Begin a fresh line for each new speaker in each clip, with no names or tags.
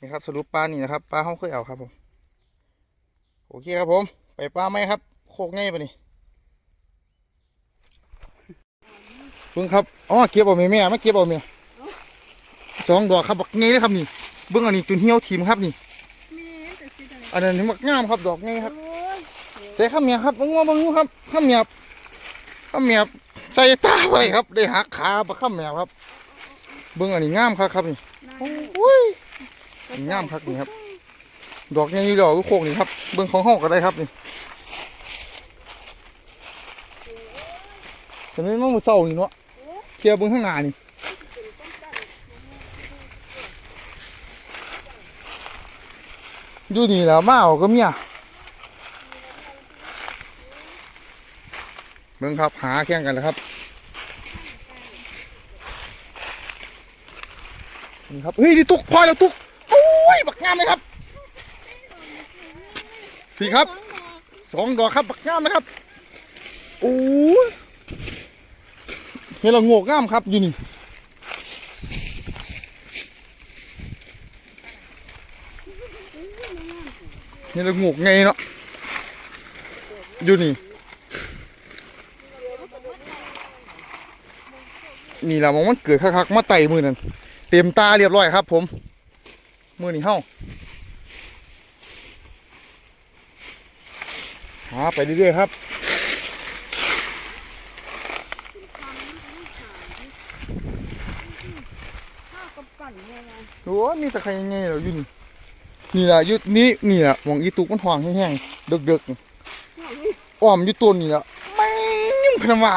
นี่ครับสรุปปลานี่นะครับปลาเขาเคยเอาครับผมโอเคครับผม ไปปลาไหมครับ โคกง่ายปะนี่เพิ่งครับอ๋อเก็บเอาแม่แม่ไม่เก็บเอาแม่สองดอกครับบักง่ายเลยครับนี่เบิ้งอันนี้จุนเหี่ยวทีมครับนี่
มีแต่สิได้
อันนั้นมักงามครับดอกง่ายครับ
โอ้ย
แต่ข้ามเมียครับมึงว่ามึงรู้ครับข้ามเมียข้ามเมียใส่ตาไว้ครับ ได้หักขาปะข้ามเมียครับ เบิ้งอันนี้งามครับครับนี่
นาย
โอ้ย งามครับนี่ครับ ดอกใหญ่อยู่ดอกโคกนี่ครับ เบิ้องของห้องก็ได้ครับนี่แต่ไม่มามือเศร้านี่เนาะเคลียร์เบิ้องข้างหน้านี่อยู่นี่แล้วมาเอาก็เมียเบิ้องครับหาแข่งกันแล้วครับนี่ครับเฮ้ยนี่ตุกพลอยแล้วตุก ยบักงามเลยครับพี่ครับสองดอกครับบักงามนะครับโอ้ยเห็นเราโงกงามครับอยู่นี่เห็นเราโงกไงเนาะอยู่นี่นี่แหละมองมันเกิดคักๆมาไต่มือนั่นเต็มตาเรียบร้อยครับผม มือนี่เฮ้าหาไปเรื่อยๆครับ
ข้าวกับปั่นเนี่ยนะ
โอ้มีต่ใครยังไงเหราอยู่นี่นี่แหละยุดนี้นี่แหละหมองอีตุกมันห่วงแห้งๆเดึกๆอ้อมอยู่ต้นนี่แหละไม่ยิ่งพนว่า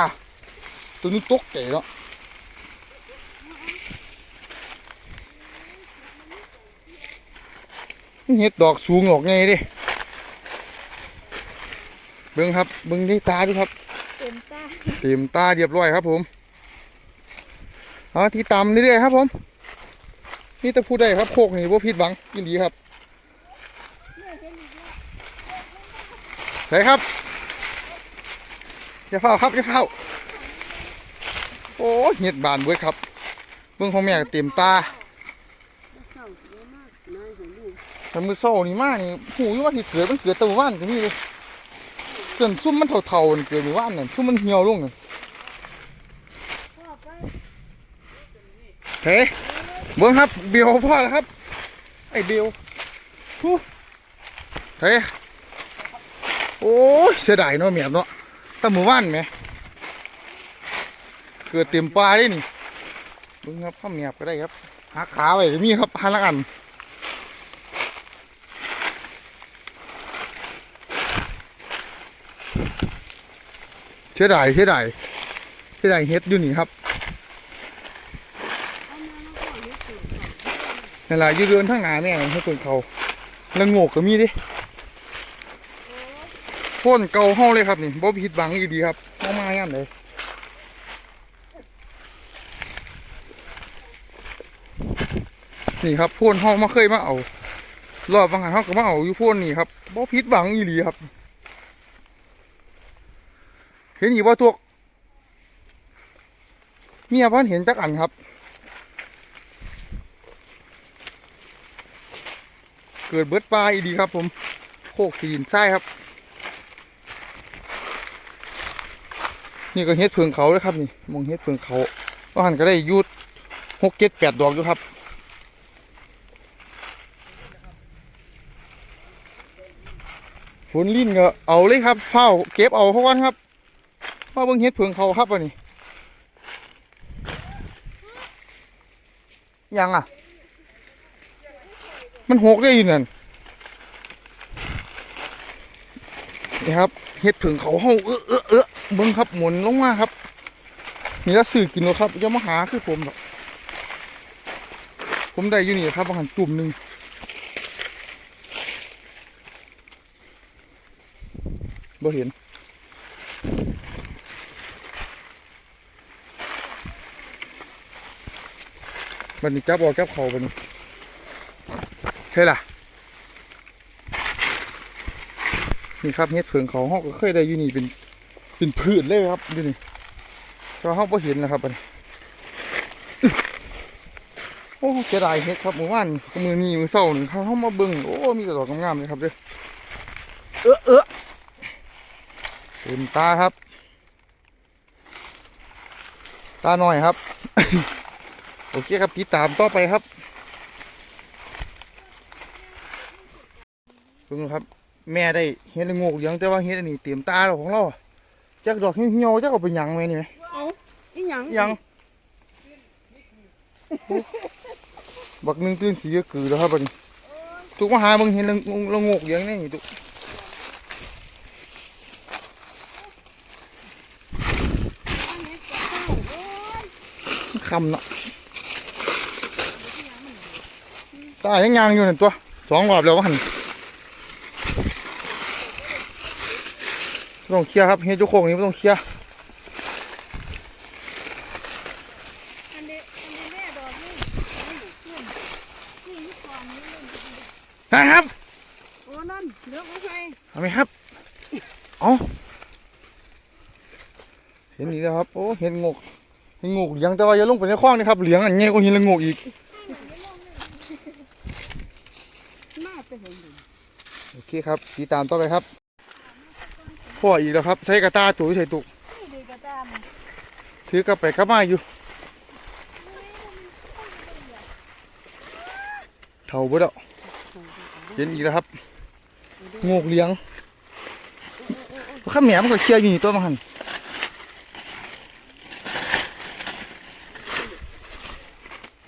ตัวนี้ตกใจแล้ว เห็ดดอกสูงออกไงดิเบิ้งครับเบิ้งได้ตาดูครับ
เต็มตา
เต็มตาเรียบร้อยครับผมเอาที่ตำเรื่อยๆครับผมนี่จะพูดได้ครับโคกนี่ว่าผิดหวังยินดีครับใส่ครับอย่าเฝ้าครับอย่าเฝ้าโอ้ยเห็ดบานเบิดครับเบื้องของแม่ก็เต็มตา
เศร้าเยอะมากนายของลูก
แต่มือโซ่นี่มากนี่หูยว่าที่เกิดมันเกิดตะวันว่านก็มีเลยส่วนซุ่มมันเท่าๆนี่เกิดหมู่บ้านนั่นซุ่มมันเหี่ยวลงนั่น
พ่อไป
เฮ้เบิ้งครับเบลพ่อแล้วครับ ไอ้เบลฮู้เฮ้โอ้ยเสียดายเนาะเมียบเนาะตั้หมู่านไหมเกิดเต็มปลาได้นี่เบิ้งครับข้าเมียบก็ได้ครับหักขาไว้ก็มีครับหันละอัน สียดายเสียดายเสียดายเฮ็ดอยู่นี่ครับ
อามาแล้วก็เร
นั่นแหละอยู่เดือนทั้งหนาเนี่ยให้คนเขาแล้วโงกก็มีดิพ่นเกาห้องเลยครับนี่บ่ผิดบังอีดีครับมามาย่ำเลยนี่ครับพ่นห้องมาเคยมาเอารอบบางหันห้องก็มาเอาอยู่พ่นนี่ครับบ่ผิดบังอีดีครับ เห็นอีกบ่ตัวเมียพันเห็นจักอันครับ เกิดเบิดปลาอีดีครับ ผมโคกสีนไส้ครับ นี่ก็เฮ็ดเพิงเขาเลยครับนี่มองเฮ็ดเพิงเขาว่าหันก็ได้ยุดหกเจ็ดแปดดอกอยู่ครับฝนลิ้นก็เอาเลยครับเฝ้าเก็บเอาเขาก่อนครับ มาเบิ่งเฮ็ดเพิงเขาครับอันนี้ยังอะ มันหกได้ยินนั่นนี่ครับเห็ดผึ่งเขาเฮาเออเออเออเบิ้งครับหมุนลงมาครับนี่ละสื่อกินแล้วครับจะมาหาคือผมหรอกผมได้อยู่นี่ครับอาหารจุ่มหนึ่งบ่เห็น บันนี้จับออกจับเขาบันนี้ใช่ล่ะ นี่ครับเฮ็ดเพิงเขาห้องก็เคยได้อยู่นี่เป็นเป็นพืชเลยครับอยู่นี่ก็ห้องพอเห็นนะครับอันโอ้เสียดายเฮ็ดครับมือว่านมือนี้มือเศร้าหนึ่งเขาเข้ามาเบิ่งโอ้มีแต่ดอกงามๆเลยครับเด้อเออเออเต็มตาครับ ตาหน่อยครับ โอเคครับติดตามต่อไปครับเพิ่งครับ แม่ได้เฮ็ดละโงกเลี้ยงแต่ว่าเฮ็ดอันนี้เต็มตาแล้วของเราอะจักดอกเหี่ยวๆจักเอาไปหยังไหมนี่ไหม
เอาอีหยัง
ยังบักหนึงตื่นสีก็คือแล้วครับบัดนี้ตุกมาหามึงเห็นละงละโงกเลี้ยงนี่ตุก
อันนี้จะเข้าโอ้ย
คำเนาะ ตายังยางอยู่หนั่นตัวสองรอบแล้ววะหันต้องเคลียร์ครับเฮ็ดเจุโคงนี้ต้องเคลียร์
อันนี้อันนี้แม่ดอกนี่นี่ขึ้นนี่นี่ก่อนนี่เล่น
นะครับ
โอ้นั่นเหลือกเอาไป
เอาไหมครับเอาเห็นอีกแล้วครับโอ้เห็นงกเห็นงกเลี้ยงแต่ว่าอย่าลงไปในคลองนะครับเลี้ยงอันนี้ก็เห็นละงกอีก
มาไปเห็นอยู่
โอ เคครับตีตามต่อไปครับพ่ออีกแล้วครับ ใช้กระตาตุ๋ใส่ตุก
นี่ดีกระตาม
ถือกลับไปกลับมาอยู่เท่าบ่ดอกเย็นอีกแล้วครับงกเลี้ยงข้าแหมมันก็เคลียร์อยู่นี่ตัวมันหัน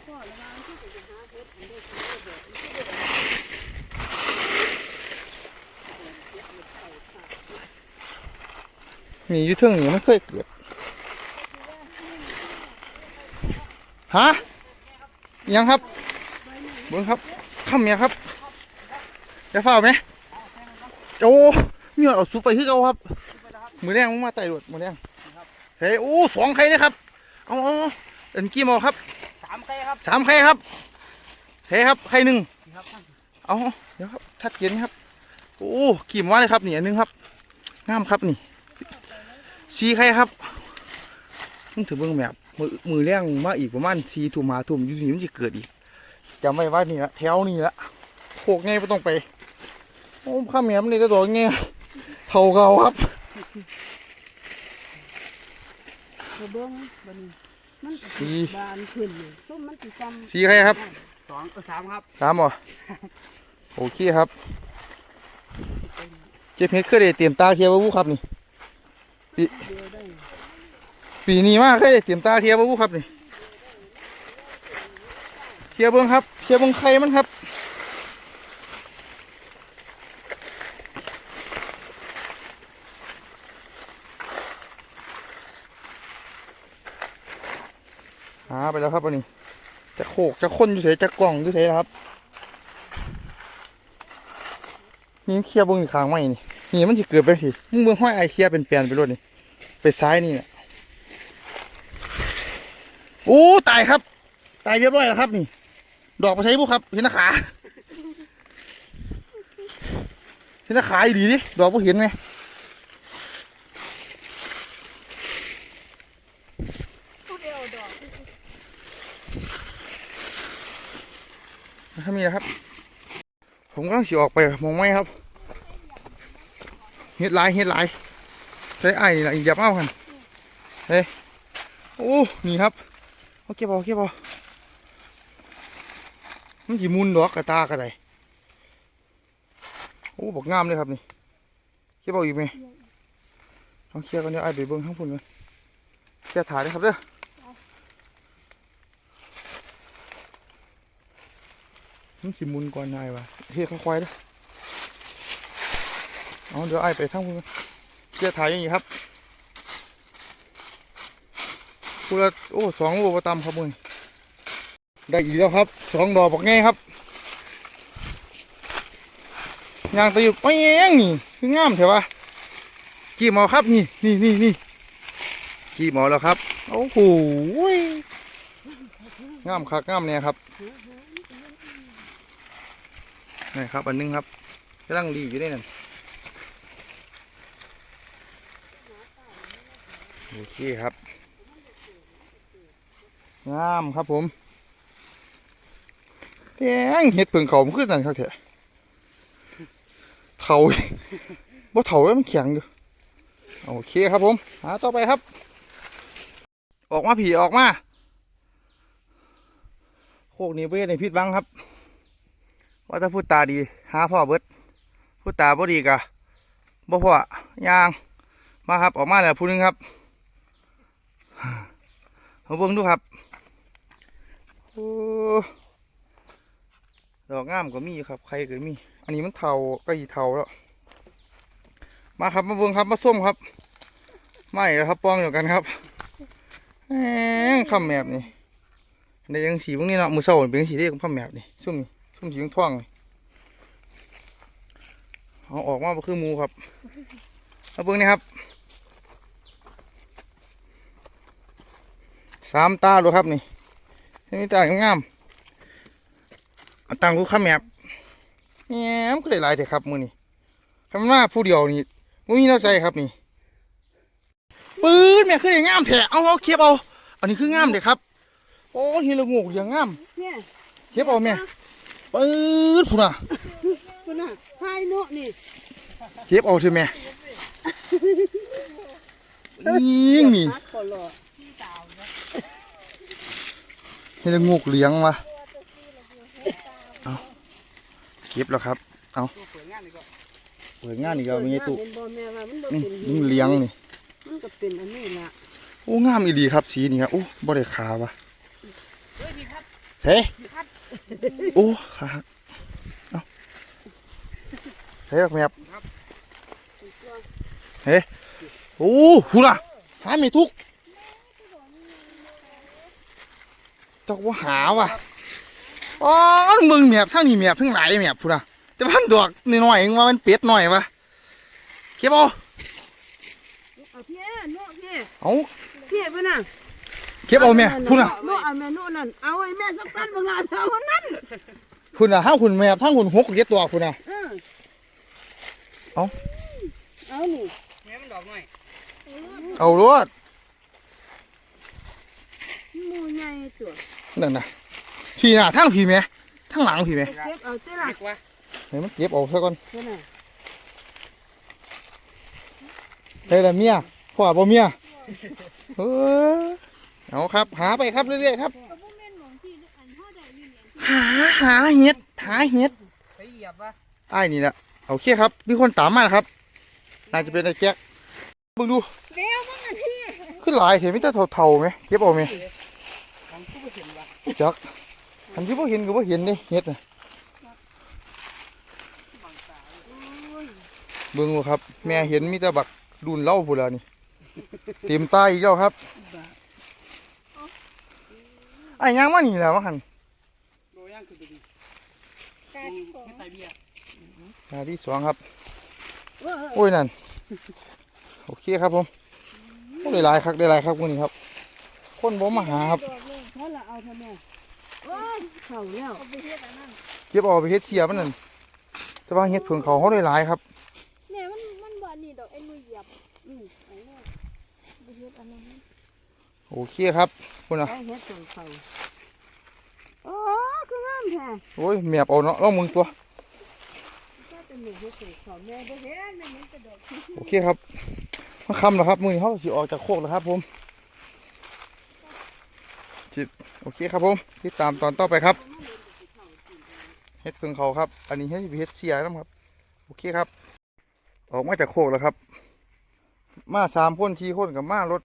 พ่อระวังที่จะหาเห็ดอันเดียวกันเด้อ
นี่อยู่เทิงนี่ไม่เคยเกิดฮะยังครับเบิ้งครับข้าแหมครับจะเฝ้าไหมโอ้มีเอาซุปไปที่เขาครับ มือแรงมึงมาไต่รวดมือแรงเฮ้ยโอ้สองไข่เลยครับเอาเอาเอาเอ็นกี่โมอครับ
สามไก่ครับ
สามไข่ครับเฮ้ครับไข่หนึ่ง
ครับท่าน
เอาเอาเดี๋ยวครับชัดเจนครับโอ้กี่มาเลยครับนี่อันหนึงครับงามครับนี่ สีไข่ครับมึงถือเบิ้งแบบมือมือแรงมาอีกประมาณสี่ถุ่มหาถุ่มอยู่นี่มันจะเกิดอีกจำไว้ว่านี่ละแถวนี่ละโคกไงไม่ต้องไปโอ้ข้ามแหมมันเลยจะโดดไงเท่าเก่าครับ
เดี๋ยวเบิ่งบัดนี้มันก็สิบานขึ้นเลยส้มมันสิซ้ำ
สีไข่ครับ
สองเออสามครับ
สามเหรอโอเคครับ เจ็บเฮ็ดเคยได้เตรียมตาเทียบวูครับนี่
เดี
ปีนี้มากเคยได้เตรียมตาเทียบวูครับนี่เทียบเบิ้งครับเทียบเบิ้งไข่มันครับหาไปแล้วครับวันนี้ จะโขกจะค้นอยู่เฉยจะกล่องอยู่เฉยครับนี่เคียร์เบิ้งอีกข้างไหมนี่ นี่มันจะเกิดไปสิมึงเบิ้งห้อยไอเคียเป็นแปลนไปรถนี่ไปซ้ายนี่เนี่ยโอ้ตายครับ ตายเรียบร้อยแล้วครับ นี่ ดอกไปใช้บุครับเห็นน้าขาเห็นน้าขาอยู่ดีดิดอกบุเห็นไหม
ผู้เดียวดอก
ถ้ามีนะครับ ผมกำลังสิออกไปมองไม่ครับ เฮ็ดหลายเฮ็ดหลายใช้ไอ้นี่แหละอย่าเอากันเฮ้ยโอ้นี่ครับโอเคบอโอเคบอมันสิมุนดอกกระตากระไดโอ้บอกงามเลยครับนี่เก็บเอาอีกไหมต้องเคลียร์กันเดี๋ยวไอ้ไปเบิ้งข้างพุ่นกันเคลียร์ถ่ายเลยครับเด้อมันสิมุนก่อนนายว่ะเฮ้ยค่อยๆเด้อ เอาเดี๋ยวไอ้ไปข้งเคลียถ่ายอย่างนี้ครับพูละโอ้สองโลประตำครับมึงได้อีกแล้วครับสองดอกบอกไงครับยางตะยุบไปเองนี่คืองามเถอะวะกี่หมอครับนี่นี่นี่นี่กี่หมอแล้วครับโอ้โหงามคักงามเนี่ยครับนี่ครับอันหนึงครับกำลังดีอยู่ได้นั่น โอเคครับ งามครับผมแดงเห็ดเพิ่งเขามันขึ้นนั่นครับเถอะเถาบ่เถาแล้วมันแข็งอยู่โอเคครับผมหาต่อไปครับ ออกมาผีออกมาโคกนี้เว้ในพิษบังครับ ว่าถ้าพูดตาดี หาพ่อเบิดพูดตาบ่ดีกะบ่พ่อยางมาครับออกมาแล้วผู้หนึงครับ มาเบิ่งดูครับโอ้ดอกงามก็มีอยู่ครับ ใครก็มี อันนี้มันเทาก็อีเทาแล้ว มาครับมาเบิ่งครับมาส้มครับ ไม่แล้วครับป้องเดียวกันครับแหมคำแมบนี่ในยังสีพวกนี้เนาะมือเศร้าเป็นสีที่ของคำแมบนี่ซุ่มนี่ซุ่มสีท่องนี่เอาออกมาบ่คือมูครับมาเบิ่งนี่ครับ สามตาดูครับนี่นี่ตางามๆเอาตังกูคำแมบแหมก็ได้หลายเถอะครับมือนี่ทำมาผู้เดียวนี่มุ้ยน่าใจครับนี่ปืนแม่คือได้งามแท้เอาเอาเคียบเอา อันนี้คืองามเด็ครับ โอ้เฮละโงกอย่างงาม
เนี่ย
เคียบเอาแม่ปืนพุ่นน่ะ
คุณน่ะพายโนะนี่
เคียบเอาเถอะแม่ยิงนี่
ฮักขอรอ
เฮละโงกเลี้ยงวะเอาเก็บแล้วครับ
ตัวเปิดงานดีกว่า
เปิดงานอีกแล้วมีไอ้ตุ
เป็นบ่แม่ว่ามันบ่
นี่
เป็น
นี่มันเลี้ยงนี่
มันก็เป็นอันนี้ล่ะ
โอ้งามอีดีครับสีนี่ครับโอ้บ่ได้ขาวะ
เฮ้ยพี่ครับ
เฮ้
พี่ครับ
โอ้ขาหักเอาเฮ้ยแม่โอ้หูล่ะหาไม่ทุก เจ้าว่าหาว่ะอ๋อมึงแมบทั้งนี่แมบทั้งหลายแมบพูดนะแต่พันดอกน้อยๆเองว่ามันเป็ดหน่อยวะเก็บเอา
เอาพี่โนะพี่
เอา
พี่เพิ่นน่ะ
เก็บเอาแม่พูดนะ
โนะเอาแม่โนะนั่นเอาไอ้แม่สักตันบางลาเอานั่น
พูดนะห้าหุ่นแมบทั้งหุ่นหกเก็บตัวพูดนะ
เออ
เอา
เอานี่
แม่มันดอกหน่อย
เอารถ
ห มูใหญ่ตัว
นั่นน่ะพี่น่ะทั้งพี่แม่ทั้งหลังพี่แม่
เก็บเอาเจ้าล่ะ
เด็กวะ
เฮ้ยมันเก็บเอาซะก่อน
เพิ่นน่ะ
เฮ้ยละเมียพ่อบ่เมียเออเอาครับ หาไปครับเรื่อยๆครับ
ก็บ่แม่นหมองที่อันเฮาได้นี่แหละ
หาหาเห็ดหาเห็ด
ไปเหยียบวะ
ไอ้ายนี่แหละโอเคครับมีคนตามมาครับน่าจะเป็นไอ้แจ็คเบิ่งดู
เดี๋ยวมันอันที่
ขึ้นหลายเห็นมิแต่เท่าๆไหมเก็บเอาไหม
ของผู้เห็นวะ
จักอันที่พ่เห็นก็พ่เห็นเด้เห็ดน่ะเบิ่งดูครับ แม่เห็นมีแต่บักดุนเล่าพูนละนี่เต็มตาอีกแล้วครับไอ้ยังมานี่แหละวะหัน
โดย่างคือดี
กาที่สอง
ไม่ใส่เบียร์
หาที่สองครับ โอ้ยนั่น โอเคครับผมได้หลายครับได้หลายครับมื้อนี้ครับ คนบ่มาหาครับ
เพราะเราเอาทำไมโอ้ยเข้าแล้วเอาไปเฮ็ดอันนั้น
เก็บเอาไปเฮ็ดเสียมันนั่นแต่ว่าเฮ็ดเพิ่งเขาเขาได้หลายครับ
เนี่ยมันมันบ่นี่ดอกไอ้มือเหยียบอืมอันนี้ไปเฮ็ดอันนั้น
โอเคครับคุณน่ะ
เอาเฮ็ดส่งเขาโอ้คืองามแท้
โอ้ยแมบเอาเนาะลองมึงตัว
ถ้าเป็นหนูเฮ็ดส่งเขาแม่บ่เห็นแม่มันกระโดด
โอเคครับมาคำแล้วครับมือนี้เขาสิออกจากโคกแล้วครับผมจิ โอเคครับผมติดตามตอนต่อไปครับเฮ็ดเพิ่งเขาครับ อันนี้เฮ็ดเฮ็ดเสียนะครับ โอเคครับ ออกมาจากโคกแล้วครับ มาสามพ่นทีพ่นกับมารถ